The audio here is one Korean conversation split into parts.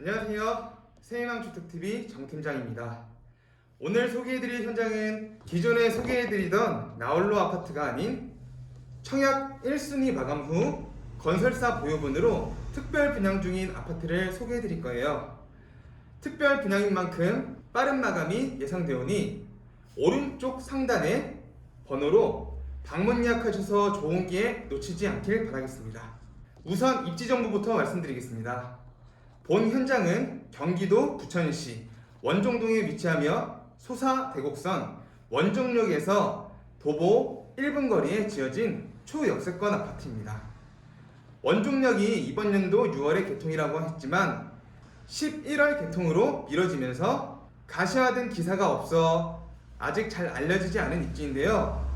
안녕하세요. 새희망주택TV 정팀장입니다. 오늘 소개해드릴 현장은 기존에 소개해드리던 나홀로 아파트가 아닌 청약 1순위 마감 후 건설사 보유분으로 특별 분양 중인 아파트를 소개해드릴 거예요. 특별 분양인 만큼 빠른 마감이 예상되오니 오른쪽 상단에 번호로 방문 예약하셔서 좋은 기회 놓치지 않길 바라겠습니다. 우선 입지 정보부터 말씀드리겠습니다. 본 현장은 경기도 부천시 원종동에 위치하며 소사 대곡선 원종역에서 도보 1분 거리에 지어진 초역세권 아파트입니다. 원종역이 이번 연도 6월에 개통이라고 했지만 11월 개통으로 미뤄지면서 가시화된 기사가 없어 아직 잘 알려지지 않은 입지인데요.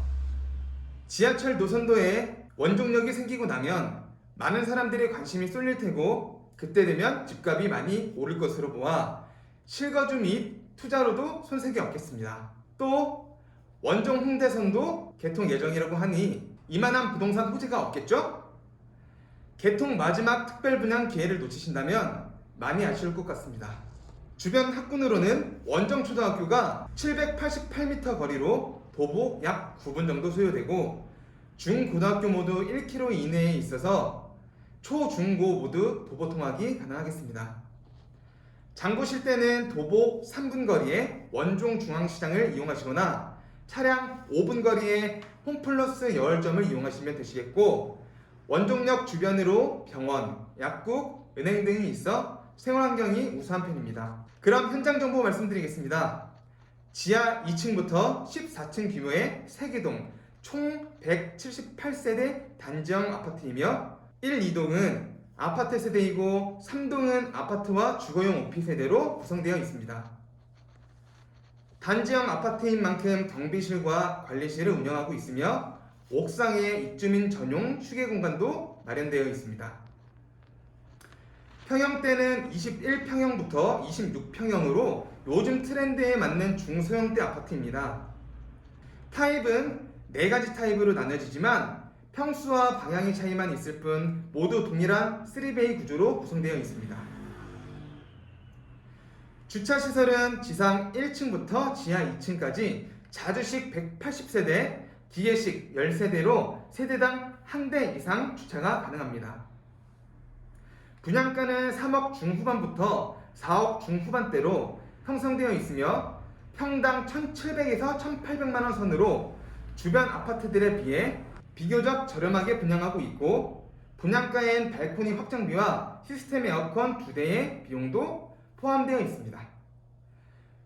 지하철 노선도에 원종역이 생기고 나면 많은 사람들의 관심이 쏠릴 테고 그때 되면 집값이 많이 오를 것으로 보아 실거주 및 투자로도 손색이 없겠습니다. 또 원종 홍대선도 개통 예정이라고 하니 이만한 부동산 호재가 없겠죠? 개통 마지막 특별 분양 기회를 놓치신다면 많이 아쉬울 것 같습니다. 주변 학군으로는 원정 초등학교가 788m 거리로 도보 약 9분 정도 소요되고 중고등학교 모두 1km 이내에 있어서 초, 중, 고 모두 도보 통학이 가능하겠습니다. 장 보실 때는 도보 3분 거리에 원종 중앙시장을 이용하시거나 차량 5분 거리에 홈플러스 여월점을 이용하시면 되시겠고 원종역 주변으로 병원, 약국, 은행 등이 있어 생활 환경이 우수한 편입니다. 그럼 현장 정보 말씀드리겠습니다. 지하 2층부터 14층 규모의 3개동 총 178세대 단지형 아파트이며 1, 2동은 아파트 세대이고 3동은 아파트와 주거용 오피 세대로 구성되어 있습니다. 단지형 아파트인 만큼 경비실과 관리실을 운영하고 있으며 옥상에 입주민 전용 휴게 공간도 마련되어 있습니다. 평형대는 21평형부터 26평형으로 요즘 트렌드에 맞는 중소형대 아파트입니다. 타입은 4가지 타입으로 나눠지지만 평수와 방향의 차이만 있을 뿐 모두 동일한 3베이 구조로 구성되어 있습니다. 주차 시설은 지상 1층부터 지하 2층까지 자주식 180세대, 기계식 10세대로 세대당 한 대 이상 주차가 가능합니다. 분양가는 3억 중후반부터 4억 중후반대로 형성되어 있으며 평당 1,700에서 1,800만 원 선으로 주변 아파트들에 비해 비교적 저렴하게 분양하고 있고 분양가엔 발코니 확장비와 시스템 에어컨 2대의 비용도 포함되어 있습니다.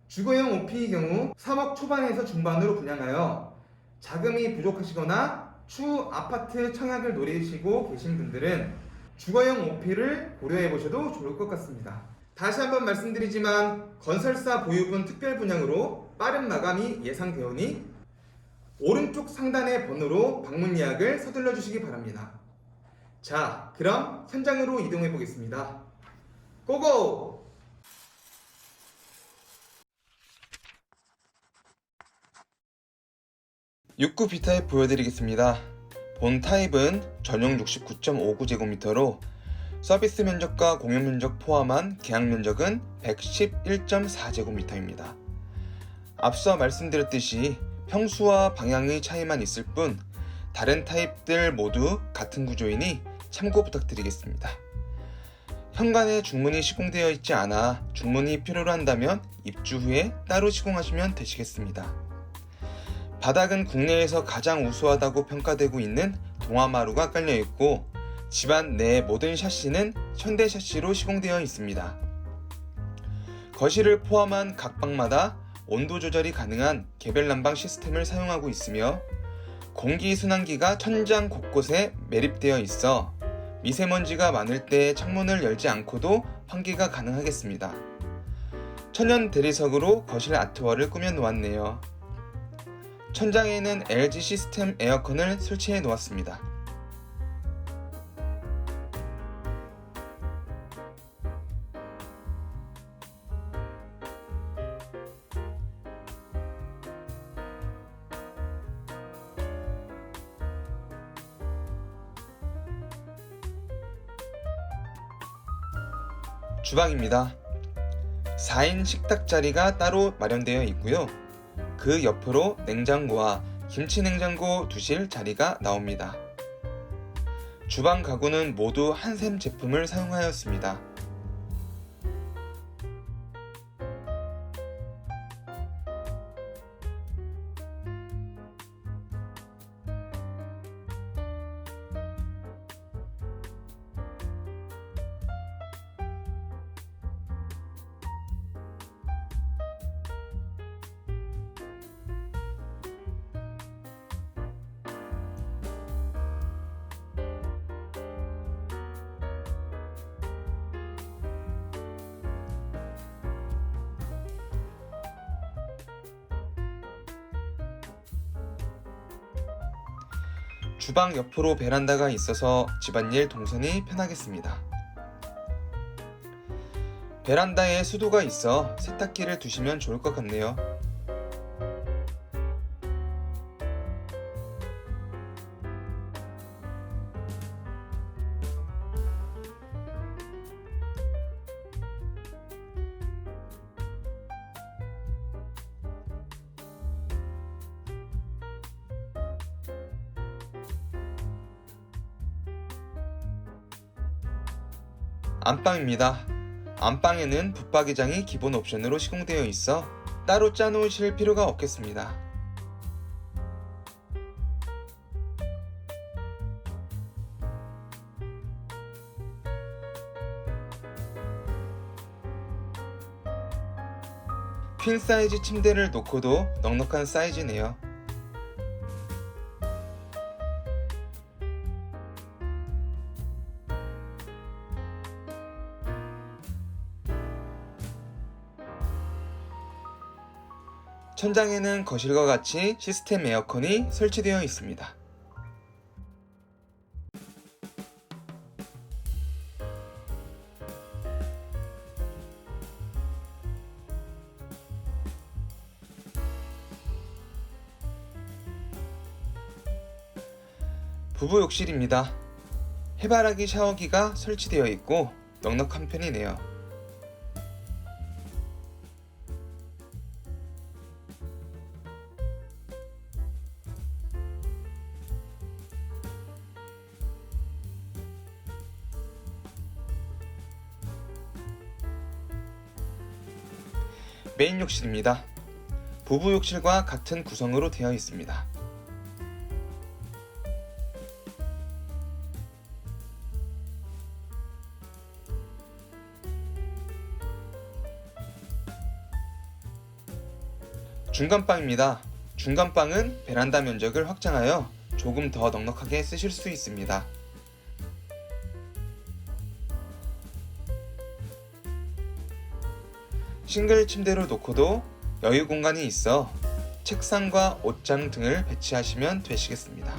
주거용 오피의 경우 3억 초반에서 중반으로 분양하여 자금이 부족하시거나 추후 아파트 청약을 노리시고 계신 분들은 주거용 오피를 고려해 보셔도 좋을 것 같습니다. 다시 한번 말씀드리지만 건설사 보유분 특별 분양으로 빠른 마감이 예상되오니 오른쪽 상단의 번호로 방문 예약을 서둘러 주시기 바랍니다. 자, 그럼 현장으로 이동해 보겠습니다. 고고! 육구 B타입 보여드리겠습니다. 본 타입은 전용 69.59제곱미터로 서비스 면적과 공용 면적 포함한 계약 면적은 111.4제곱미터입니다. 앞서 말씀드렸듯이 평수와 방향의 차이만 있을 뿐 다른 타입들 모두 같은 구조이니 참고 부탁드리겠습니다. 현관에 중문이 시공되어 있지 않아 중문이 필요로 한다면 입주 후에 따로 시공하시면 되시겠습니다. 바닥은 국내에서 가장 우수하다고 평가되고 있는 동아마루가 깔려 있고 집안 내 모든 샤시는 현대 샤시로 시공되어 있습니다. 거실을 포함한 각 방마다 온도 조절이 가능한 개별 난방 시스템을 사용하고 있으며 공기 순환기가 천장 곳곳에 매립되어 있어 미세먼지가 많을 때 창문을 열지 않고도 환기가 가능하겠습니다. 천연 대리석으로 거실 아트월을 꾸며 놓았네요. 천장에는 LG 시스템 에어컨을 설치해 놓았습니다. 주방입니다. 4인 식탁 자리가 따로 마련되어 있고요. 그 옆으로 냉장고와 김치 냉장고 두실 자리가 나옵니다. 주방 가구는 모두 한샘 제품을 사용하였습니다. 주방 옆으로 베란다가 있어서 집안일 동선이 편하겠습니다. 베란다에 수도가 있어 세탁기를 두시면 좋을 것 같네요. 안방입니다. 안방에는 붙박이장이 기본 옵션으로 시공되어 있어 따로 짜놓으실 필요가 없겠습니다. 퀸 사이즈 침대를 놓고도 넉넉한 사이즈네요. 천장에는 거실과 같이 시스템 에어컨이 설치되어 있습니다. 부부 욕실입니다. 해바라기 샤워기가 설치되어 있고 넉넉한 편이네요. 메인 욕실입니다. 부부 욕실과 같은 구성으로 되어 있습니다. 중간방입니다. 중간방은 베란다 면적을 확장하여 조금 더 넉넉하게 쓰실 수 있습니다. 싱글 침대로 놓고도 여유 공간이 있어 책상과 옷장 등을 배치하시면 되시겠습니다.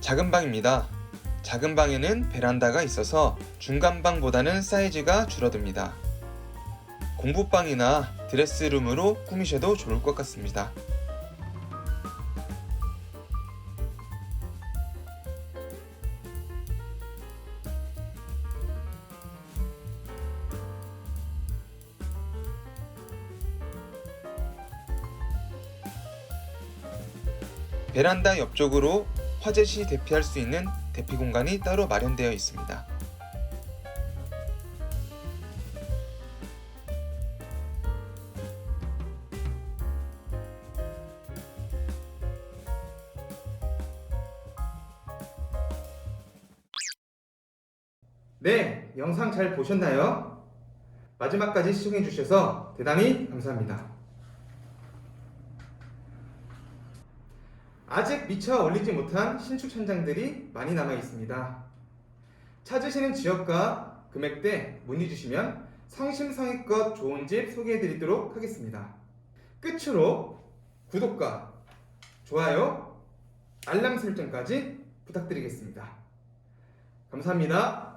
작은 방입니다. 작은 방에는 베란다가 있어서 중간 방보다는 사이즈가 줄어듭니다. 공부방이나 드레스룸으로 꾸미셔도 좋을 것 같습니다. 베란다 옆쪽으로 화재 시 대피할 수 있는 대피 공간이 따로 마련되어 있습니다. 네, 영상 잘 보셨나요? 마지막까지 시청해 주셔서 대단히 감사합니다. 아직 미처 올리지 못한 신축 현장들이 많이 남아 있습니다. 찾으시는 지역과 금액대 문의 주시면 성심성의껏 좋은 집 소개해 드리도록 하겠습니다. 끝으로 구독과 좋아요, 알람 설정까지 부탁드리겠습니다. 감사합니다.